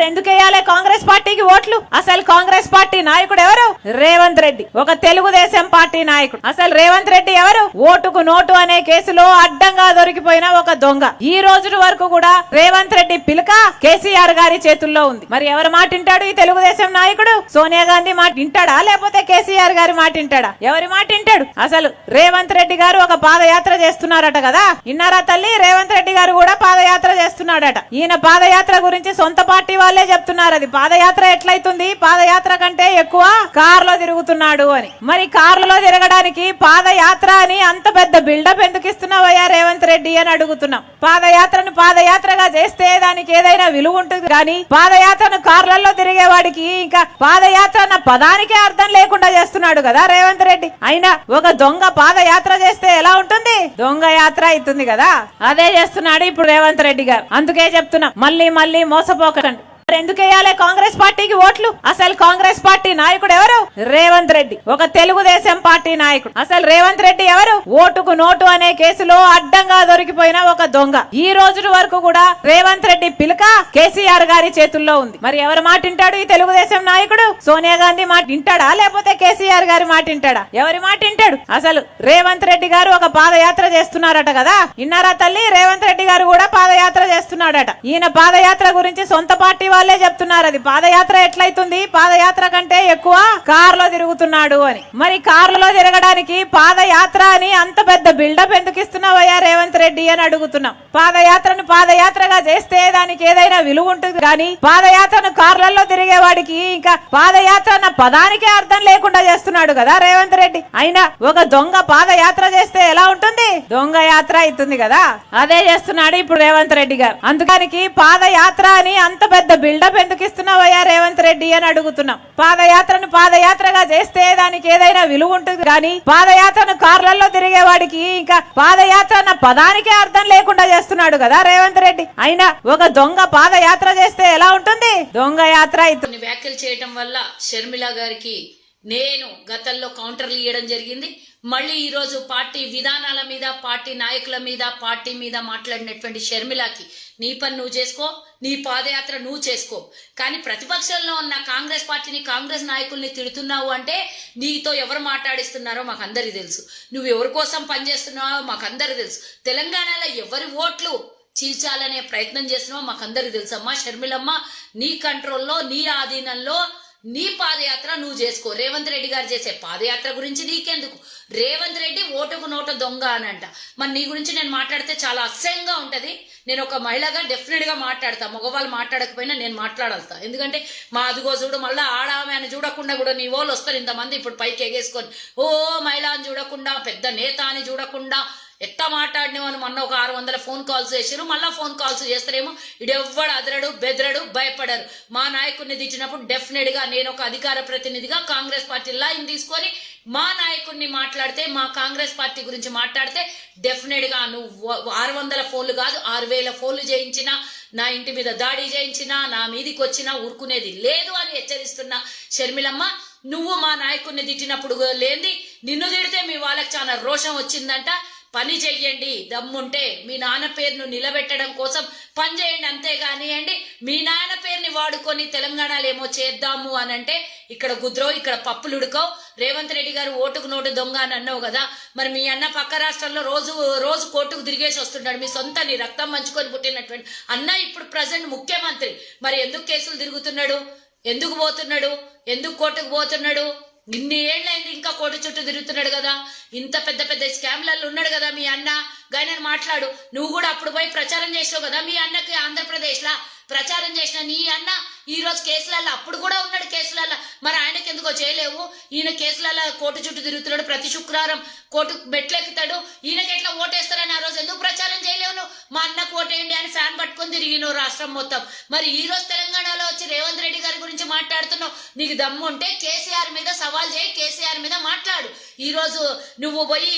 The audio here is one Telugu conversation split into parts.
మరి ఎందుకు వేయాలి? కాంగ్రెస్ పార్టీకి ఓట్లు? అసలు కాంగ్రెస్ పార్టీ నాయకుడు ఎవరు? రేవంత్ రెడ్డి. ఒక తెలుగుదేశం పార్టీ నాయకుడు. అసలు రేవంత్ రెడ్డి ఎవరు? ఓటుకు నోటు అనే కేసులో అడ్డంగా దొరికిపోయిన ఒక దొంగ. ఈ రోజు వరకు కూడా రేవంత్ రెడ్డి పిలక కేసీఆర్ గారి చేతుల్లో ఉంది. మరి ఎవరు మాటింటాడు ఈ తెలుగుదేశం నాయకుడు? సోనియా గాంధీ మాట వింటాడా? లేకపోతే కేసీఆర్ గారి మాట వింటాడా? ఎవరి మాట వింటాడు? అసలు రేవంత్ రెడ్డి గారు ఒక పాదయాత్ర చేస్తున్నారట కదా? విన్నారా తల్లి? రేవంత్ రెడ్డి గారు కూడా పాదయాత్ర చేస్తున్నాడట. ఈయన పాదయాత్ర గురించి సొంత పార్టీ వారు వాళ్ళే చెప్తున్నారు అది. పాదయాత్ర ఎట్లయితుంది? పాదయాత్ర కంటే ఎక్కువ కారులో తిరుగుతున్నాడు అని. మరి కార్లలో తిరగడానికి పాదయాత్ర అని అంత పెద్ద బిల్డప్ ఎందుకు ఇస్తున్నావయ్యా రేవంత్ రెడ్డి అని అడుగుతున్నాం. పాదయాత్రను పాదయాత్రగా చేస్తే దానికి ఏదైనా విలువ ఉంటుంది కానీ పాదయాత్రను కార్లలో తిరిగేవాడికి ఇంకా పాదయాత్ర అన్న పదానికే అర్థం లేకుండా చేస్తున్నాడు కదా రేవంత్ రెడ్డి. అయినా ఒక దొంగ పాదయాత్ర చేస్తే ఎలా ఉంటుంది? దొంగ యాత్ర అవుతుంది కదా. అదే చేస్తున్నాడు ఇప్పుడు రేవంత్ రెడ్డి గారు. అందుకే చెప్తున్నా మళ్ళీ మళ్ళీ మోసపోకండి. ఎందుకు వేయాలి కాంగ్రెస్ పార్టీకి ఓట్లు? అసలు కాంగ్రెస్ పార్టీ నాయకుడు ఎవరు? రేవంత్ రెడ్డి. ఒక తెలుగుదేశం పార్టీ నాయకుడు. అసలు రేవంత్ రెడ్డి ఎవరు? ఓటుకు నోటు అనే కేసులో అడ్డంగా దొరికిపోయిన ఒక దొంగ. ఈ రోజు వరకు కూడా రేవంత్ రెడ్డి పిలక కేసీఆర్ గారి చేతుల్లో ఉంది. మరి ఎవరు మాట వింటాడు ఈ తెలుగుదేశం నాయకుడు? సోనియా గాంధీ మాట వింటాడా? లేకపోతే కేసీఆర్ గారి మాట వింటాడా? ఎవరి మాట వింటాడు? అసలు రేవంత్ రెడ్డి గారు ఒక పాదయాత్ర చేస్తున్నారట కదా? ఇన్నారా తల్లి? రేవంత్ రెడ్డి గారు కూడా పాదయాత్ర చేస్తున్నాడట. ఈయన పాదయాత్ర గురించి సొంత పార్టీ వాళ్ళే చెప్తున్నారు అది. పాదయాత్ర ఎట్లయితుంది? పాదయాత్ర కంటే ఎక్కువ కారులో తిరుగుతున్నాడు అని. మరి కార్లలో తిరగడానికి పాదయాత్ర అని అంత పెద్ద బిల్డప్ ఎందుకు ఇస్తున్నావయ్యా రేవంత్ రెడ్డి అని అడుగుతున్నాం. పాదయాత్రను పాదయాత్రగా చేస్తే దానికి ఏదైనా విలువ ఉంటుంది కానీ పాదయాత్రను కార్లలో తిరిగేవాడికి ఇంకా పాదయాత్ర అన్న పదానికే అర్థం లేకుండా చేస్తున్నాడు కదా రేవంత్ రెడ్డి. అయినా ఒక దొంగ పాదయాత్ర చేస్తే ఎలా ఉంటుంది? దొంగ యాత్ర అవుతుంది కదా. అదే చేస్తున్నాడు ఇప్పుడు రేవంత్ రెడ్డి గారు. అందుకనికి పాదయాత్ర అని అంత పెద్ద బిల్డప్ ఎందుకు ఇస్తున్నావయ్యా రేవంత్ రెడ్డి అని అడుగుతున్నాం. పాదయాత్రను పాదయాత్రగా చేస్తే దానికి ఏదైనా విలువ ఉంటుంది కానీ పాదయాత్రను కార్లలో తిరిగేవాడికి ఇంకా పాదయాత్ర అన్న పదానికే అర్థం లేకుండా చేస్తున్నాడు కదా రేవంత్ రెడ్డి. అయినా ఒక దొంగ పాదయాత్ర చేస్తే ఎలా ఉంటుంది? దొంగ యాత్ర అయితే వ్యాఖ్యలు చేయటం వల్ల షర్మిల గారికి నేను గతంలో కౌంటర్లు ఇవ్వడం జరిగింది. మళ్ళీ ఈరోజు పార్టీ విధానాల మీద పార్టీ నాయకుల మీద పార్టీ మీద మాట్లాడినటువంటి షర్మిలకి నీ పని నువ్వు చేసుకో నీ పాదయాత్ర నువ్వు చేసుకో. కానీ ప్రతిపక్షంలో ఉన్న కాంగ్రెస్ పార్టీని కాంగ్రెస్ నాయకుల్ని తిడుతున్నావు అంటే నీతో ఎవరు మాట్లాడిస్తున్నారో మాకు అందరికీ తెలుసు. నువ్వు ఎవరి కోసం పనిచేస్తున్నావో మాకు అందరికీ తెలుసు. తెలంగాణలో ఎవరి ఓట్లు చీల్చాలనే ప్రయత్నం చేస్తున్నావో మాకు అందరికీ తెలుసమ్మా షర్మిలమ్మ నీ కంట్రోల్లో నీ ఆధీనంలో నీ పాదయాత్ర నువ్వు చేసుకో. రేవంత్ రెడ్డి గారు చేసే పాదయాత్ర గురించి నీకెందుకు? రేవంత్ రెడ్డి ఓటుకు నోట దొంగ అని అంట. మరి నీ గురించి నేను మాట్లాడితే చాలా అసహ్యంగా ఉంటుంది. నేను ఒక మహిళగా డెఫినెట్గా మాట్లాడతా. మగవాళ్ళు మాట్లాడకపోయినా నేను మాట్లాడాల్తా. ఎందుకంటే మా అదిగో చూడు మళ్ళీ ఆడామె అని చూడకుండా కూడా నీ వాళ్ళు వస్తారు ఇంతమంది. ఇప్పుడు పైకి ఎగేసుకొని ఓ మహిళ అని చూడకుండా పెద్ద నేత అని చూడకుండా ఎట్ట మాట్లాడినవని మొన్న ఒక ఆరు వందల ఫోన్ కాల్స్ చేశారు మళ్ళీ ఫోన్ కాల్స్ చేస్తారేమో. ఇడెవ్వడు అదరడు బెదరడు భయపడరు. మా నాయకుడిని దించినప్పుడు డెఫినెట్గా నేను ఒక అధికార ప్రతినిధిగా కాంగ్రెస్ పార్టీ లైన్ తీసుకొని మా నాయకుడిని మాట్లాడితే మా కాంగ్రెస్ పార్టీ గురించి మాట్లాడితే డెఫినెట్గా నువ్వు ఆరు వందల ఫోన్లు కాదు ఆరు వేల ఫోన్లు చేయించినా నా ఇంటి మీద దాడి చేయించినా నా మీదికి వచ్చినా ఊరుకునేది లేదు అని హెచ్చరిస్తున్న షర్మిలమ్మ నువ్వు మా నాయకుడిని తిట్టినప్పుడు లేని నిన్ను తిడితే మీ వాళ్ళకి చాలా రోషం వచ్చిందంట. పని చెయ్యండి. దమ్ముంటే మీ నాన్న పేరును నిలబెట్టడం కోసం పని చేయండి అంతేగాని అండి మీ నాన్న పేరుని వాడుకొని తెలంగాణలో ఏమో చేద్దాము అని అంటే ఇక్కడ గుద్రో ఇక్కడ పప్పులు ఉడకవు రేవంత్ రెడ్డి గారు ఓటుకు నోటు దొంగ అని అన్నావు కదా మరి మీ అన్న పక్క రాష్ట్రంలో రోజు రోజు కోర్టుకు తిరిగేసి వస్తున్నాడు. మీ సొంత నీ రక్తం మంచుకొని పుట్టినటువంటి అన్న ఇప్పుడు ప్రజెంట్ ముఖ్యమంత్రి. మరి ఎందుకు కేసులు తిరుగుతున్నాడు? ఎందుకు పోతున్నాడు? ఎందుకు కోర్టుకు పోతున్నాడు? ఇన్ని ఏళ్ళైంది ఇంకా కోటి చుట్టూ తిరుగుతున్నాడు కదా. ఇంత పెద్ద పెద్ద స్కామ్లలో ఉన్నాడు కదా మీ అన్న. గాయన మాట్లాడు. నువ్వు కూడా అప్పుడు పోయి ప్రచారం చేసావు కదా మీ అన్నకి ఆంధ్రప్రదేశ్ లా ప్రచారం చేసిన నీ అన్న ఈ రోజు కేసులలో అప్పుడు కూడా ఉన్నాడు కేసులలో మరి ఆయనకి ఎందుకో చేయలేవు? ఈయన కేసులలో కోర్టు చుట్టూ తిరుగుతున్నాడు ప్రతి శుక్రవారం కోర్టు మెట్లెక్కుతాడు ఈయనకి ఎట్లా ఓటేస్తారని ఆ రోజు ఎందుకు ప్రచారం చేయలేవు నువ్వు? మా అన్నకు ఓటేయండి అని ఫ్యాన్ పట్టుకొని తిరిగినావు రాష్ట్రం మొత్తం. మరి ఈ రోజు తెలంగాణలో వచ్చి రేవంత్ రెడ్డి గారి గురించి మాట్లాడుతున్నావు. నీకు దమ్ము ఉంటే కేసీఆర్ మీద సవాల్ చేయి కేసీఆర్ మీద మాట్లాడు. ఈ రోజు నువ్వు పోయి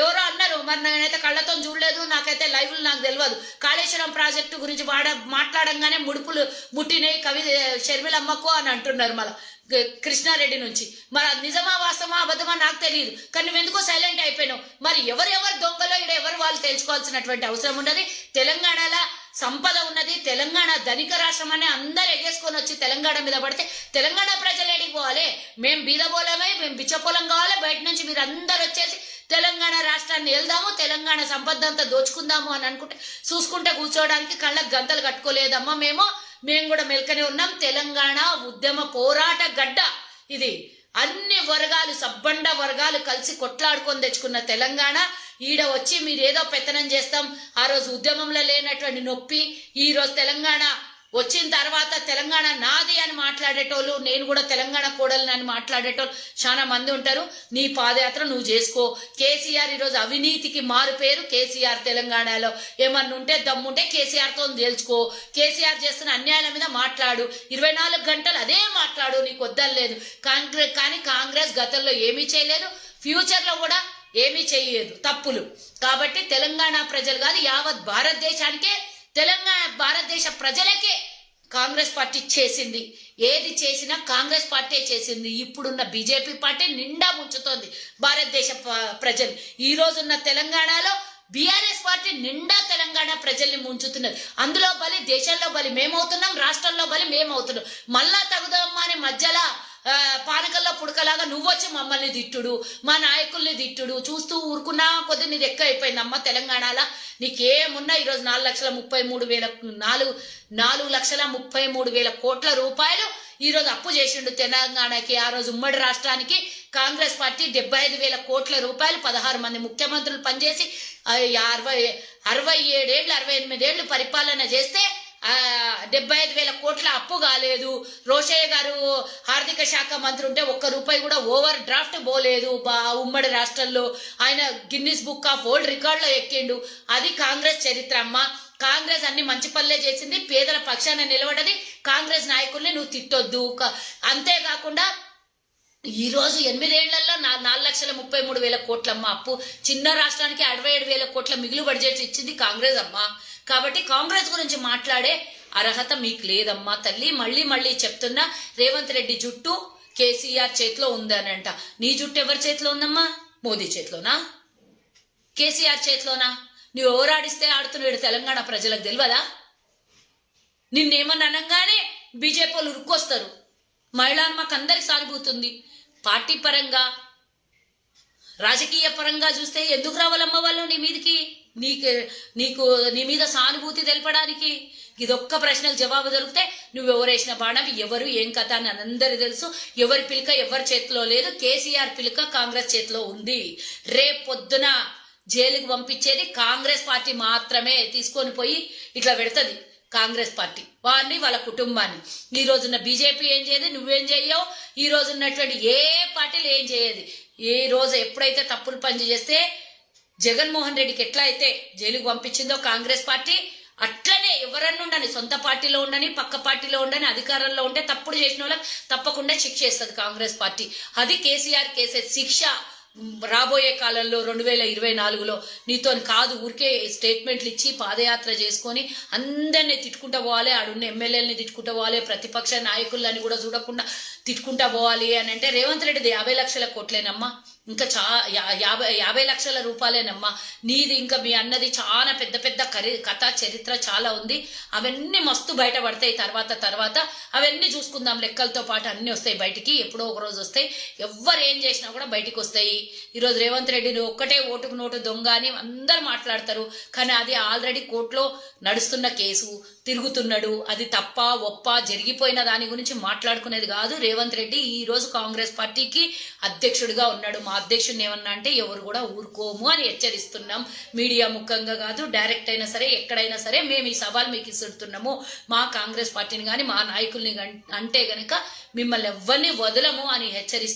ఎవరో అన్నారు. మరి నేనైతే కళ్ళతో చూడలేదు నాకైతే లైవ్లు నాకు తెలియదు కాళేశ్వరం ప్రాజెక్టు గురించి వాడ మాట్లాడంగానే ముడుపులు ముట్టినాయి కవి షర్మిలమ్మకు అని అంటున్నారు మళ్ళీ. కృష్ణారెడ్డి నుంచి. మరి అది నిజమా వాస్తవమా అబద్ధమా నాకు తెలియదు. కానీ నువ్వెందుకో సైలెంట్ అయిపోయినావు. మరి ఎవరెవరు దొంగలో ఇక్కడ ఎవరు వాళ్ళు తెలుసుకోవాల్సినటువంటి అవసరం ఉన్నది? తెలంగాణలో సంపద ఉన్నది. తెలంగాణ ధనిక రాష్ట్రం అని అందరు ఎగేసుకొని వచ్చి తెలంగాణ మీద పడితే తెలంగాణ ప్రజలు ఎడిగిపోవాలి మేము బీదపోలమే మేము బిచ్చపోలం కావాలి. బయట నుంచి మీరు అందరు వచ్చేసి తెలంగాణ రాష్ట్రాన్ని వెళ్దాము తెలంగాణ సంపద అంతా దోచుకుందాము అని అనుకుంటే చూసుకుంటే కూర్చోవడానికి కళ్ళకు గంతలు కట్టుకోలేదమ్మా మేము. మేము కూడా మెలకనే ఉన్నాం. తెలంగాణ ఉద్యమ పోరాట గడ్డ. ఇది అన్ని వర్గాలు సబ్బండ వర్గాలు కలిసి కొట్లాడుకొని తెచ్చుకున్న తెలంగాణ. ఈడ వచ్చి మీరు ఏదో పెత్తనం చేస్తాం. ఆ రోజు ఉద్యమంలో లేనటువంటి నొప్పి ఈరోజు తెలంగాణ వచ్చిన తర్వాత తెలంగాణ నాది అని మాట్లాడేటోళ్ళు నేను కూడా తెలంగాణ కోడలు అని మాట్లాడేటోళ్ళు చాలా మంది ఉంటారు. నీ పాదయాత్ర నువ్వు చేసుకో. కేసీఆర్ ఈరోజు అవినీతికి మారు పేరు కేసీఆర్ తెలంగాణలో. ఏమన్నా ఉంటే దమ్ముంటే కేసీఆర్తో తేల్చుకో. కేసీఆర్ చేస్తున్న అన్యాయాల మీద మాట్లాడు. ఇరవై నాలుగు గంటలు అదే మాట్లాడు నీకు వద్దలేదు కాంగ్రెస్ కానీ కాంగ్రెస్ గతంలో ఏమీ చేయలేదు ఫ్యూచర్లో కూడా ఏమీ చేయలేదు. తప్పులు. కాబట్టి తెలంగాణ ప్రజలు కాదు యావత్ భారతదేశానికే తెలంగాణ భారతదేశ ప్రజలకే కాంగ్రెస్ పార్టీ చేసింది. ఏది చేసినా కాంగ్రెస్ పార్టీ చేసింది. ఇప్పుడున్న బీజేపీ పార్టీ నిండా ముంచుతోంది భారతదేశ ప్రజలు. ఈ రోజున్న తెలంగాణలో బీఆర్ఎస్ పార్టీ నిండా తెలంగాణ ప్రజల్ని ముంచుతున్నది. అందులో బలి దేశంలో బలి మేమవుతున్నాం రాష్ట్రంలో బలి మేమవుతున్నాం. మళ్ళా తగుదమ్మా అని మధ్యలో పానకల్లో పుడకలాగా నువ్వొచ్చి మమ్మల్ని తిట్టుడు మా నాయకుల్ని తిట్టుడు చూస్తూ ఊరుకున్నా కొద్ది నీది ఎక్కువ అయిపోయింది అమ్మ తెలంగాణలో. నీకేమున్నా ఈరోజు నాలుగు లక్షల ముప్పై మూడు వేల నాలుగు నాలుగు లక్షల ముప్పై మూడు వేల కోట్ల రూపాయలు ఈరోజు అప్పు చేసిండు తెలంగాణకి ఆ రోజు ఉమ్మడి రాష్ట్రానికి. కాంగ్రెస్ పార్టీ డెబ్బై ఐదు వేల కోట్ల రూపాయలు పదహారు మంది ముఖ్యమంత్రులు పనిచేసి అరవై అరవై ఏడేళ్ళు అరవై ఎనిమిదేళ్ళు పరిపాలన చేస్తే డెబ్బై ఐదు వేల కోట్ల అప్పు కాలేదు. రోషయ్య గారు ఆర్థిక శాఖ మంత్రి ఉంటే ఒక్క రూపాయి కూడా ఓవర్ డ్రాఫ్ట్ పోలేదు బా ఉమ్మడి రాష్ట్రంలో. ఆయన గిన్నిస్ బుక్ ఆఫ్ వరల్డ్ రికార్డులో ఎక్కిండు. అది కాంగ్రెస్ చరిత్ర అమ్మ. కాంగ్రెస్ అన్ని మంచి పనులే చేసింది పేదల పక్షాన నిలబడది కాంగ్రెస్ నాయకుల్ని నువ్వు తిట్టొద్దు. అంతేకాకుండా ఈ రోజు ఎనిమిదేళ్ళలో నా నాలుగు లక్షల ముప్పై మూడు వేల కోట్లమ్మ అప్పు. చిన్న రాష్ట్రానికి అరవై ఏడు వేల కోట్ల మిగులు బడ్జెట్ ఇచ్చింది కాంగ్రెస్ అమ్మ. కాబట్టి కాంగ్రెస్ గురించి మాట్లాడే అర్హత మీకు లేదమ్మా తల్లి. మళ్ళీ మళ్ళీ చెప్తున్నా రేవంత్ రెడ్డి జుట్టు కేసీఆర్ చేతిలో ఉందనంట. నీ జుట్టు ఎవరి చేతిలో ఉందమ్మా? మోదీ చేతిలోనా? కేసీఆర్ చేతిలోనా? నువ్వు ఓరాడిస్తే ఆడుతున్నాడు తెలంగాణ ప్రజలకు తెలియదా నిన్నేమన్నా అనగానే బీజేపీ వాళ్ళు ఉరుక్కొస్తారు. మహిళలు మాకు అందరికి సానుభూతుంది పార్టీ పరంగా రాజకీయ పరంగా చూస్తే ఎందుకు రావాలమ్మ వాళ్ళు నీ మీదకి? నీకు నీకు నీ మీద సానుభూతి తెలపడానికి ఇదొక్క ప్రశ్నకు జవాబు దొరికితే నువ్వు ఎవరేసిన బాణం ఎవరు ఏం కథ అని అందరూ తెలుసు. ఎవరి పిలక ఎవరి చేతిలో లేదు. కేసీఆర్ పిలక కాంగ్రెస్ చేతిలో ఉంది. రేపు పొద్దున జైలుకి పంపించేది కాంగ్రెస్ పార్టీ మాత్రమే. తీసుకొని పోయి ఇట్లా పెడుతుంది కాంగ్రెస్ పార్టీ వారిని వాళ్ళ కుటుంబాన్ని. ఈ రోజున్న బీజేపీ ఏం చేయదు నువ్వేం చేయవు. ఈ రోజు ఉన్నటువంటి ఏ పార్టీలు ఏం చేయదు. ఏ రోజు ఎప్పుడైతే తప్పులు పని చేస్తే జగన్మోహన్ రెడ్డికి ఎట్లా అయితే జైలుకు పంపించిందో కాంగ్రెస్ పార్టీ అట్లనే ఎవరన్నా ఉండని సొంత పార్టీలో ఉండని పక్క పార్టీలో ఉండని అధికారంలో ఉంటే తప్పుడు చేసిన వాళ్ళకి తప్పకుండా శిక్ష వేస్తుంది కాంగ్రెస్ పార్టీ. అది కేసీఆర్ కేసే శిక్ష. రాబోయే కాలంలో రెండు వేల ఇరవై నాలుగులో నీతో కాదు ఊరికే స్టేట్మెంట్లు ఇచ్చి పాదయాత్ర చేసుకొని అందరినీ తిట్టుకుంటా పోవాలి ఆడున్న ఎమ్మెల్యేలని తిట్టుకుంటా పోవాలి ప్రతిపక్ష నాయకులని కూడా చూడకుండా తిట్టుకుంటా పోవాలి అని అంటే రేవంత్ రెడ్డిది యాభై లక్షల కోట్లేనమ్మా. ఇంకా చా యాభై యాభై లక్షల రూపాయలేనమ్మా. నీది ఇంకా మీ అన్నది చాలా పెద్ద పెద్ద కరి కథ చరిత్ర చాలా ఉంది. అవన్నీ మస్తు బయటపడతాయి తర్వాత తర్వాత. అవన్నీ చూసుకుందాం లెక్కలతో పాటు అన్నీ వస్తాయి బయటికి ఎప్పుడో ఒక రోజు వస్తాయి. ఎవ్వరు ఏం చేసినా కూడా బయటికి వస్తాయి. ఈరోజు రేవంత్ రెడ్డిని ఒక్కటే ఓటుకు నోటు దొంగ అని అందరు మాట్లాడతారు. కానీ అది ఆల్రెడీ కోర్టులో నడుస్తున్న కేసు. తిరుగుతున్నాడు. అది తప్ప ఒప్ప జరిగిపోయిన దాని గురించి మాట్లాడుకునేది కాదు రేవంత్ రెడ్డి. ఈ రోజు కాంగ్రెస్ పార్టీకి అధ్యక్షుడిగా ఉన్నాడు. మా అధ్యక్షుడిని ఏమన్నా అంటే ఎవరు కూడా ఊరుకోము అని హెచ్చరిస్తున్నాం. మీడియా ముఖంగా కాదు డైరెక్ట్ అయినా సరే ఎక్కడైనా సరే మేము ఈ సవాల్ మీకు ఇస్తున్నాము మా కాంగ్రెస్ పార్టీని కానీ మా నాయకుల్ని అంటే గనక మిమ్మల్ని ఎవ్వరిని వదలము అని హెచ్చరిస్తున్నాం.